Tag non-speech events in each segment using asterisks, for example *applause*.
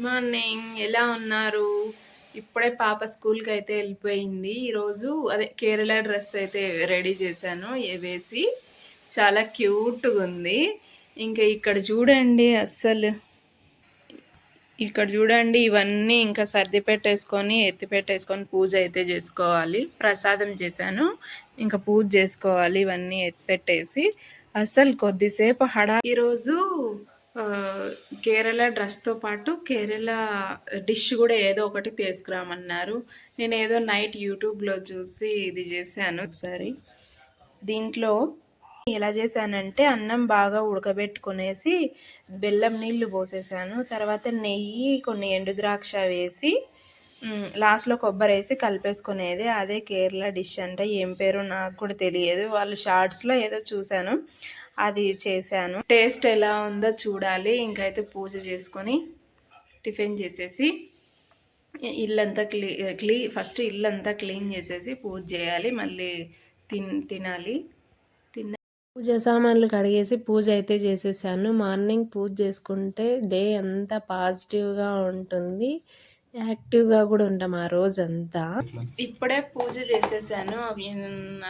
Good morning ఎలా ఉన్నారు? ఇప్పుడే పాప స్కూల్కి అయితే వెళ్ళిపోయింది. ఈరోజు అదే కేరళ డ్రెస్ అయితే రెడీ చేశాను. వేసి చాలా క్యూట్గా ఉంది ఇంకా ఇక్కడ చూడండి అస్సలు. ఇక్కడ చూడండి ఇవన్నీ ఇంకా సర్ది పెట్టేసుకొని ఎత్తి పెట్టేసుకొని పూజ అయితే చేసుకోవాలి. ప్రసాదం చేశాను. ఇంకా పూజ చేసుకోవాలి. ఇవన్నీ ఎత్తి పెట్టేసి. అసలు కొద్దిసేపు హడా ఈరోజు కేరళ డ్రెస్తో పాటు కేరళ డిష్ కూడా ఏదో ఒకటి తీసుకురామన్నారు. నేను ఏదో నైట్ యూట్యూబ్లో చూసి ఇది చేశాను. ఒకసారి. దీంట్లో ఎలా చేశానంటే అన్నం బాగా ఉడకబెట్టుకునేసి బెల్లం నీళ్ళు పోసేసాను. తర్వాత నెయ్యి కొన్ని ఎండు ద్రాక్ష వేసి లాస్ట్లో కొబ్బరి వేసి కలిపేసుకునేది. అదే కేరళ డిష్ అంటే. ఏం పేరు నాకు కూడా తెలియదు. వాళ్ళు షార్ట్స్లో ఏదో చూశాను. అది చేశాను. టేస్ట్ ఎలా ఉందో చూడాలి. ఇంకైతే పూజ చేసుకొని టిఫిన్ చేసేసి ఇల్లంతా క్లీ క్లీ ఫస్ట్ ఇల్లంతా క్లీన్ చేసేసి పూజ చేయాలి. మళ్ళీ తిన్ తినాలి. తిన్న పూజ సామాన్లు కడిగేసి పూజ అయితే చేసేసాను. మార్నింగ్ పూజ చేసుకుంటే డే అంతా పాజిటివ్గా ఉంటుంది. యాక్టివ్గా కూడా ఉంటాం ఆ రోజంతా. ఇప్పుడే పూజ చేసేసాను. అవి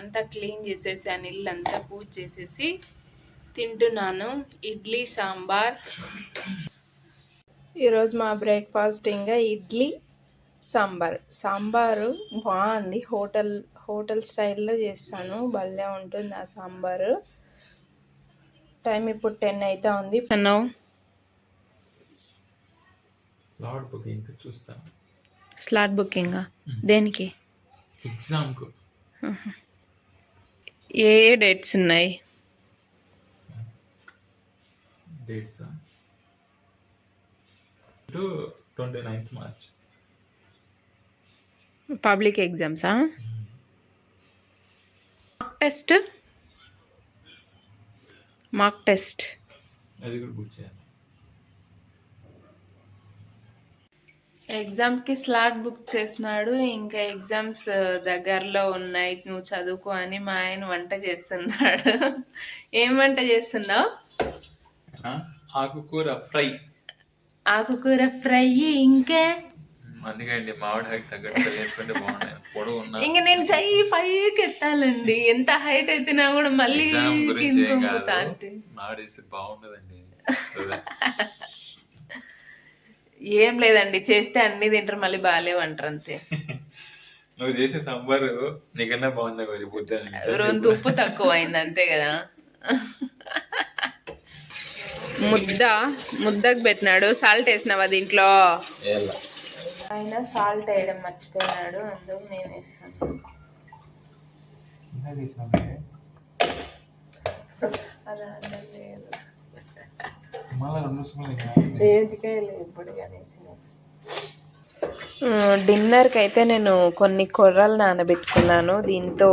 అంతా క్లీన్ చేసేసాను. ఇల్లు అంతా పూజ చేసేసి తింటున్నాను. ఇడ్లీ సాంబార్. ఈరోజు మా బ్రేక్ఫాస్ట్ ఇంకా ఇడ్లీ సాంబార్. సాంబారు బాగుంది. హోటల్ హోటల్ స్టైల్లో చేస్తాను. భలే ఉంటుంది ఆ సాంబారు. టైం ఇప్పుడు టెన్ అయితే ఉంది. స్లాట్ బుకింగ్ చూస్తాను స్లాట్ బుకింగా దేనికి? ఎగ్జామ్కు. ఏ ఏ డేట్స్ ఉన్నాయి? Dates. To twenty ninth March. Public ఎగ్జామ్సా mock test mock test అది కూడా బుక్ చేయాలి. ఎగ్జామ్కి స్లాట్ బుక్ చేసినాడు. ఇంకా ఎగ్జామ్స్ దగ్గరలో ఉన్నాయి. నువ్వు చదువుకో అని మా ఆయన వంట చేస్తున్నాడు. *laughs* ఏం వంట చేస్తున్నావు? ఆకుకూర ఫ్రై. ఆకుకూర ఫ్రై ఇంకా? అందుకే అండి మామిడి హైట్ తగ్గట్టు వేసుకుంటే బాగున్నాయి. పొడవు ఉన్న ఇంక నేను చెయ్యి పైకి ఎత్తాలండి. ఎంత హైట్ అయితేనా కూడా మళ్ళీ మామిడి బాగుండదండి. ఏం లేదండి చేస్తే అన్ని తింటారు మళ్ళీ బాగాలేవు అంటారు అంతే. నువ్వు చేసే సాంబారు నీకన్నా బాగుందా మరి రొంత ఉప్పు తక్కువ అయింది అంతే కదా. ముద్ద ముద్దకు పెట్టినాడు. సాల్ట్ వేసినావా దీంట్లో? ఏలా? ఆయన సాల్ట్ వేయడం మర్చిపోయినాడు. అందుకు నేను వేస్తాను. డిన్నర్కి అయితే నేను కొన్ని కొర్రలు నానబెట్టుకున్నాను. దీంతో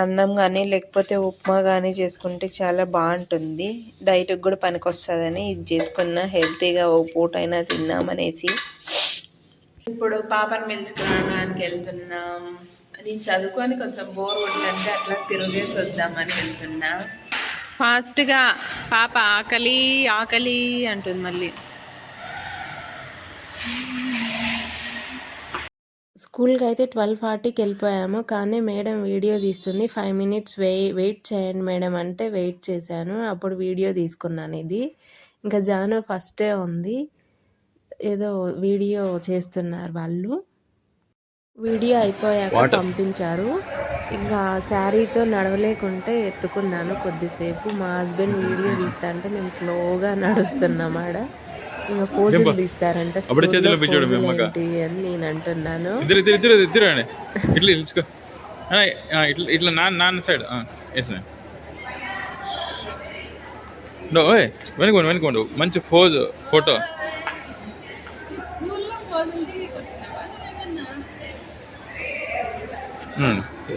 అన్నం కానీ లేకపోతే ఉప్మా కానీ చేసుకుంటే చాలా బాగుంటుంది. డైట్కి కూడా పనికొస్తుందని ఇది చేసుకున్న హెల్తీగా ఓ పూట అయినా తిన్నామనేసి. ఇప్పుడు పాపను పిలుచుకోవడానికి వెళ్తున్నాం. నేను చదువుకొని కొంచెం బోర్ కొట్టిందంటే అట్లా తిరిగేసి వద్దామని వెళ్తున్నా. ఫాస్ట్గా పాప ఆకలి ఆకలి అంటుంది మళ్ళీ. స్కూల్కి అయితే ట్వెల్వ్ ఫార్టీకి వెళ్ళిపోయాము కానీ మేడం వీడియో తీస్తుంది. ఫైవ్ మినిట్స్ వే వెయిట్ చేయండి మేడం అంటే వెయిట్ చేశాను. అప్పుడు వీడియో తీసుకున్నాను ఇది. ఇంకా జాను ఫస్టే ఉంది. ఏదో వీడియో చేస్తున్నారు వాళ్ళు. వీడియో అయిపోయాక పంపించారు. ఇంకా శారీతో నడవలేకుంటే ఎత్తుకున్నాను కొద్దిసేపు. మా హస్బెండ్ వీడియో తీస్తా అంటే మేము స్లోగా నడుస్తున్నాం ఆడ. ఇంకా పోజులు తీస్తారంట అప్పుడే చేతిలో మీ అని నేను అంటున్నాను. ఇద్దరు ఇద్దరు ఇద్దరు ఇద్దరు అండి ఇట్లా ఆ, ఇట్లా ఇట్లా నాన్న నాన్న సైడ్ వేసిన నో ఓయ్ వెనుకోండి వెనుకోండి. మంచి ఫోజ్ ఫోటో.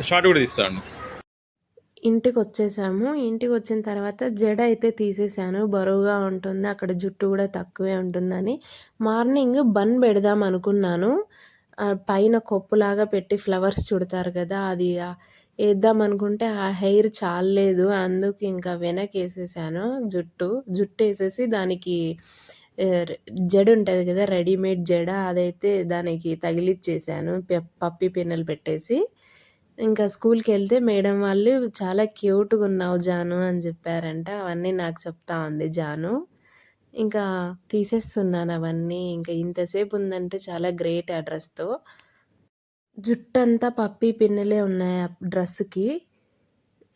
షార్ట్ కూడా తీస్తాను ఇంటికి వచ్చేసాము ఇంటికి వచ్చిన తర్వాత జడ అయితే తీసేసాను. బరువుగా ఉంటుంది. అక్కడ జుట్టు కూడా తక్కువే ఉంటుందని. మార్నింగ్ బన్ పెడదాం అనుకున్నాను. పైన కొప్పులాగా పెట్టి ఫ్లవర్స్ చుడతారు కదా అది వేద్దాం అనుకుంటే ఆ హెయిర్ చాలలేదు. అందుకు ఇంకా వెనక్కి వేసేసాను జుట్టు జుట్టు వేసేసి దానికి జడ ఉంటుంది కదా రెడీమేడ్ జడ అదైతే దానికి తగిలిచ్చేసాను. పప్పి పిన్నెలు పెట్టేసి. ఇంకా స్కూల్కి వెళ్తే మేడం వాళ్ళు చాలా క్యూట్గా ఉన్నావు జాను అని చెప్పారంట. అవన్నీ నాకు చెప్తా ఉంది జాను. ఇంకా తీసేస్తున్నాను అవన్నీ. ఇంకా ఇంతసేపు ఉందంటే చాలా గ్రేట్ ఆ డ్రెస్తో. జుట్టంతా పప్పి పిన్నులే ఉన్నాయి ఆ డ్రెస్సుకి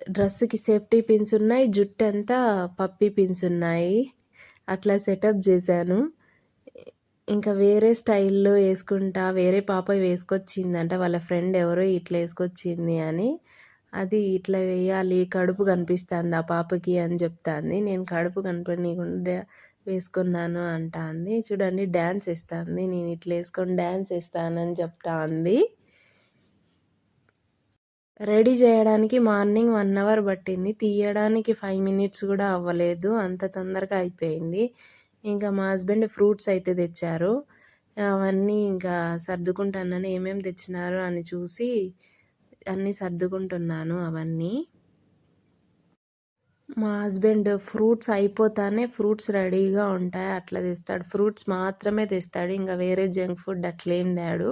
డ్రెస్సుకి సేఫ్టీ పిన్స్ ఉన్నాయి జుట్టు అంతా పప్పి పిన్స్ ఉన్నాయి. అట్లా సెటప్ చేశాను. ఇంకా వేరే స్టైల్లో వేసుకుంటా వేరే పాప వేసుకొచ్చిందంట వాళ్ళ ఫ్రెండ్ ఎవరో ఇట్లా వేసుకొచ్చింది అని. అది ఇట్లా వేయాలి కడుపు కనిపిస్తుంది ఆ పాపకి అని చెప్తాంది. నేను కడుపు కనిపించకుండా వేసుకున్నాను అంటాంది. చూడండి డ్యాన్స్ వేస్తుంది. నేను ఇట్లా వేసుకొని డ్యాన్స్ వేస్తానని చెప్తా ఉంది రెడీ చేయడానికి మార్నింగ్ వన్ అవర్ పట్టింది. తీయడానికి ఫైవ్ మినిట్స్ కూడా అవ్వలేదు. అంత తొందరగా అయిపోయింది. ఇంకా మా హస్బెండ్ ఫ్రూట్స్ అయితే తెచ్చారు. అవన్నీ ఇంకా సర్దుకుంటానని ఏమేమి తెచ్చినారు అని చూసి అన్నీ సర్దుకుంటున్నాను అవన్నీ. మా హస్బెండ్ ఫ్రూట్స్ అయిపోతానే ఫ్రూట్స్ రెడీగా ఉంటాయి అట్లా తెస్తాడు. ఫ్రూట్స్ మాత్రమే తెస్తాడు ఇంకా వేరే జంక్ ఫుడ్ అట్లేం తేడు.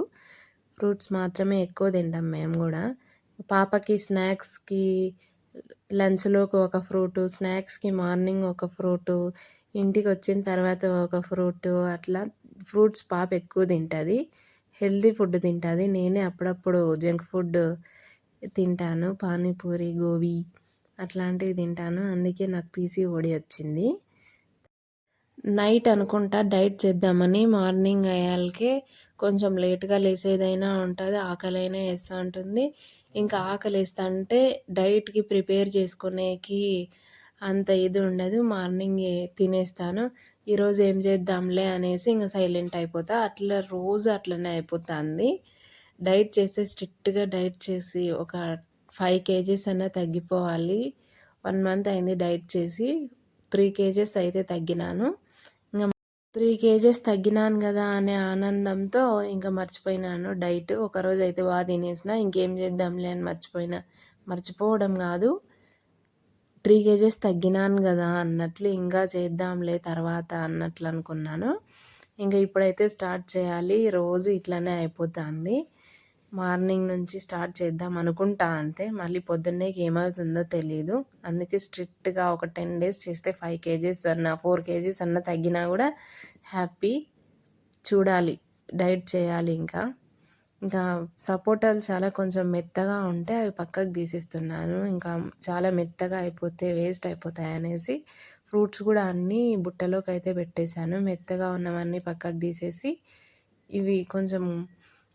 ఫ్రూట్స్ మాత్రమే ఎక్కువ తింటాం మేము కూడా. పాపకి స్నాక్స్కి లంచ్లోకి ఒక ఫ్రూటు స్నాక్స్కి మార్నింగ్ ఒక ఫ్రూటు ఇంటికి వచ్చిన తర్వాత ఒక ఫ్రూటు అట్లా ఫ్రూట్స్ పాప ఎక్కువ తింటుంది. హెల్దీ ఫుడ్ తింటుంది. నేనే అప్పుడప్పుడు జంక్ ఫుడ్ తింటాను. పానీపూరి గోబీ అట్లాంటివి తింటాను. అందుకే నాకు పీసీఓడి వచ్చింది. నైట్ అనుకుంటా డైట్ చేద్దామని మార్నింగ్ అయ్యాలకే కొంచెం లేట్గా లేసేదైనా ఉంటుంది. ఆకలైనా వేస్తూ ఉంటుంది. ఇంకా ఆకలి వేస్తా అంటే డైట్కి ప్రిపేర్ చేసుకునేకి అంత ఇది ఉండదు. మార్నింగ్ తినేస్తాను. ఈరోజు ఏం చేద్దాంలే అనేసి ఇంకా సైలెంట్ అయిపోతా. అట్లా రోజు అట్లనే అయిపోతుంది. డైట్ చేస్తే స్ట్రిక్ట్గా డైట్ చేసి ఒక ఫైవ్ కేజీస్ అన్నా తగ్గిపోవాలి. వన్ మంత్ అయింది డైట్ చేసి త్రీ కేజెస్ అయితే తగ్గినాను. ఇంకా త్రీ కేజెస్ తగ్గినాను కదా అనే ఆనందంతో ఇంకా మర్చిపోయినాను. డైట్ ఒకరోజు అయితే బాగా తినేసిన ఇంకేం చేద్దాంలే అని మర్చిపోయినా. మర్చిపోవడం కాదు. త్రీ కేజెస్ తగ్గినాను కదా అన్నట్లు ఇంకా చేద్దాంలే తర్వాత అన్నట్లు అనుకున్నాను. ఇంకా ఇప్పుడైతే స్టార్ట్ చేయాలి. రోజు ఇట్లనే అయిపోతుంది. మార్నింగ్ నుంచి స్టార్ట్ చేద్దాం అనుకుంటా అంతే. మళ్ళీ పొద్దున్నే ఏమవుతుందో తెలియదు అందుకే స్ట్రిక్ట్గా ఒక టెన్ డేస్ చేస్తే ఫైవ్ కేజీస్ అన్న ఫోర్ కేజీస్ అన్న తగ్గినా కూడా హ్యాపీ. చూడాలి. డైట్ చేయాలి ఇంకా. ఇంకా సపోటాలు చాలా కొంచెం మెత్తగా ఉంటే అవి పక్కకు తీసేస్తున్నాను. ఇంకా చాలా మెత్తగా అయిపోతే వేస్ట్ అయిపోతాయి అనేసి ఫ్రూట్స్ కూడా అన్నీ బుట్టలోకి అయితే పెట్టేశాను. మెత్తగా ఉన్నవన్నీ పక్కకు తీసేసి ఇవి కొంచెం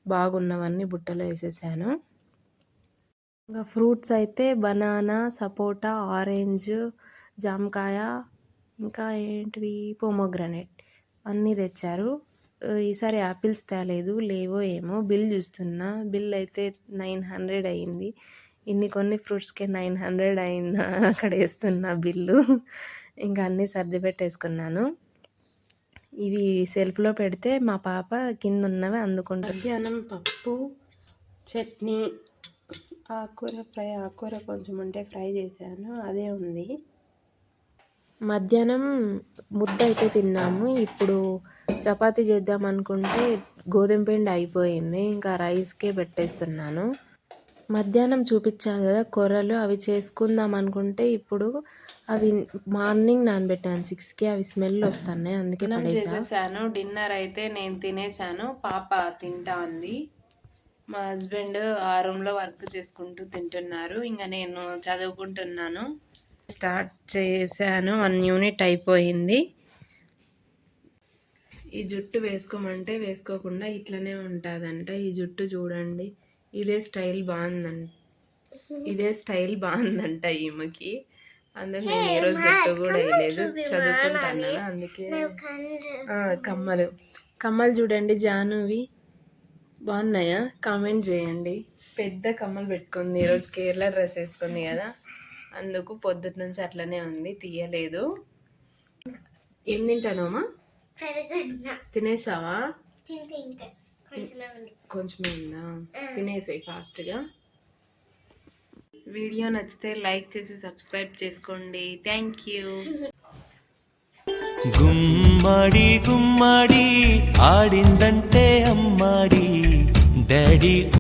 బాగున్నవన్నీ బుట్టలో వేసేసాను. ఇంకా ఫ్రూట్స్ అయితే బనానా సపోటా ఆరెంజ్ జామకాయ ఇంకా ఏంటివి పోమోగ్రనేట్ అన్నీ తెచ్చారు. ఈసారి యాపిల్స్ తేలేదు లేవో ఏమో. బిల్ చూస్తున్నా. బిల్ అయితే నైన్ హండ్రెడ్ అయింది. ఇన్ని కొన్ని ఫ్రూట్స్కే నైన్ హండ్రెడ్ అయిందా? అక్కడ వేస్తున్నా బిల్లు. ఇంకా అన్నీ సర్ది పెట్టేసుకున్నాను ఇవి సెల్ఫ్లో పెడితే మా పాప కింద ఉన్నవి అందుకుంటుంది. మధ్యాహ్నం పప్పు చట్నీ ఆకుకూర ఫ్రై ఆకుకూర కొంచెం ఉంటే ఫ్రై చేశాను. అదే ఉంది. మధ్యాహ్నం ముద్ద అయితే తిన్నాము. ఇప్పుడు చపాతీ చేద్దాం అనుకుంటే గోధుమ పిండి అయిపోయింది. ఇంకా రైస్కే పెట్టేస్తున్నాను. మధ్యాహ్నం చూపించాను కదా కొర్రలు అవి చేసుకుందాం అనుకుంటే ఇప్పుడు అవి మార్నింగ్ నానబెట్టాను. సిక్స్కి అవి స్మెల్ వస్తున్నాయి అందుకే చేసేసాను. డిన్నర్ అయితే నేను తినేసాను. పాప తింటా ఉంది. మా హస్బెండ్ ఆ రూమ్లో వర్క్ చేసుకుంటూ తింటున్నారు. ఇంకా నేను చదువుకుంటున్నాను. స్టార్ట్ చేశాను. వన్ యూనిట్ అయిపోయింది. ఈ జుట్టు వేసుకోమంటే వేసుకోకుండా ఇట్లనే ఉంటుందంట. ఈ జుట్టు చూడండి. ఇదే స్టైల్ బాగుందంట. ఇదే స్టైల్ బాగుందంట ఈమెకి. అందుకే నేను ఈరోజు జుట్టు కూడా వేయలేదు చదువుకుంటాను అందుకే కమ్మలు. కమ్మలు చూడండి జానువి. బాగున్నాయా? కామెంట్ చేయండి. పెద్ద కమ్మలు పెట్టుకుంది ఈరోజు కేరళ డ్రెస్ వేసుకుంది కదా. అందుకు పొద్దుట నుంచి అట్లనే ఉంది తీయలేదు. ఏం తింటానమ్మా తినేసావా? కొంచెమే ఉందా. తినేసాయి ఫాస్ట్గా. వీడియో నచ్చితే లైక్ చేసి సబ్స్క్రైబ్ చేసుకోండి. Thank you. గుమ్మడి గుమ్మడి ఆడిందంటే అమ్మాడి. డాడీ